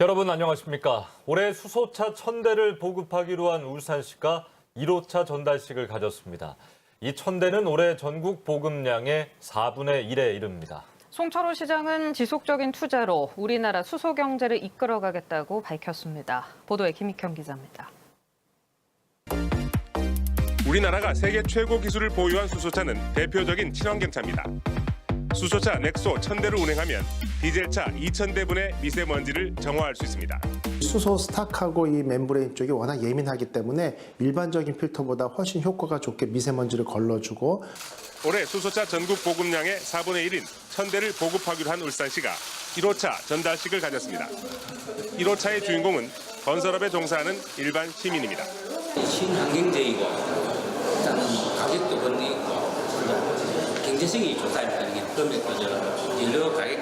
여러분 안녕하십니까? 올해 수소차 1000대를 보급하기로 한 울산시가 1호차 전달식을 가졌습니다. 이 1000대는 올해 전국 보급량의 4분의 1에 이릅니다. 송철호 시장은 지속적인 투자로 우리나라 수소 경제를 이끌어가겠다고 밝혔습니다. 보도에 김익현 기자입니다. 우리나라가 세계 최고 기술을 보유한 수소차는 대표적인 친환경차입니다. 수소차 넥소 1000대를 운행하면 디젤차 2000대분의 미세먼지를 정화할 수 있습니다. 수소 스탁하고 이 멤브레인 쪽이 워낙 예민하기 때문에 일반적인 필터보다 훨씬 효과가 좋게 미세먼지를 걸러주고 올해 수소차 전국 보급량의 4분의 1인 1000대를 보급하기로 한 울산시가 1호차 전달식을 가졌습니다. 1호차의 주인공은 건설업에 종사하는 일반 시민입니다. 친환경적이고 일단은 가격도 권리 있고 경제성이 좋다니까 이게 그러면 연료 가격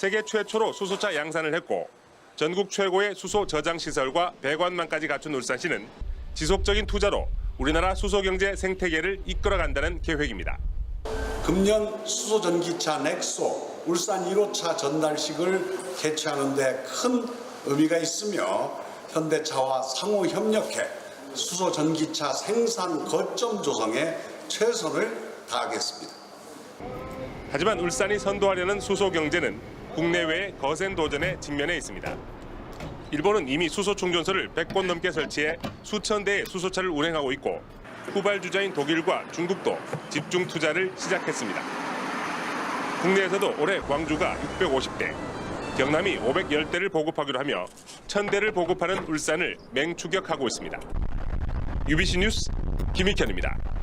세계 최초로 수소차 양산을 했고 전국 최고의 수소 저장 시설과 배관망까지 갖춘 울산시는 지속적인 투자로 우리나라 수소 경제 생태계를 이끌어간다는 계획입니다. 금년 수소 전기차 넥소 울산 1호차 전달식을 개최하는 데 큰 의미가 있으며 현대차와 상호 협력해 수소 전기차 생산 거점 조성에 최선을 다하겠습니다. 하지만 울산이 선도하려는 수소 경제는 국내외의 거센 도전에 직면해 있습니다. 일본은 이미 수소 충전소를 100곳 넘게 설치해 수천 대의 수소차를 운행하고 있고 후발 주자인 독일과 중국도 집중 투자를 시작했습니다. 국내에서도 올해 광주가 650대, 경남이 510대를 보급하기로 하며 1000대를 보급하는 울산을 맹추격하고 있습니다. UBC 뉴스 김익현입니다.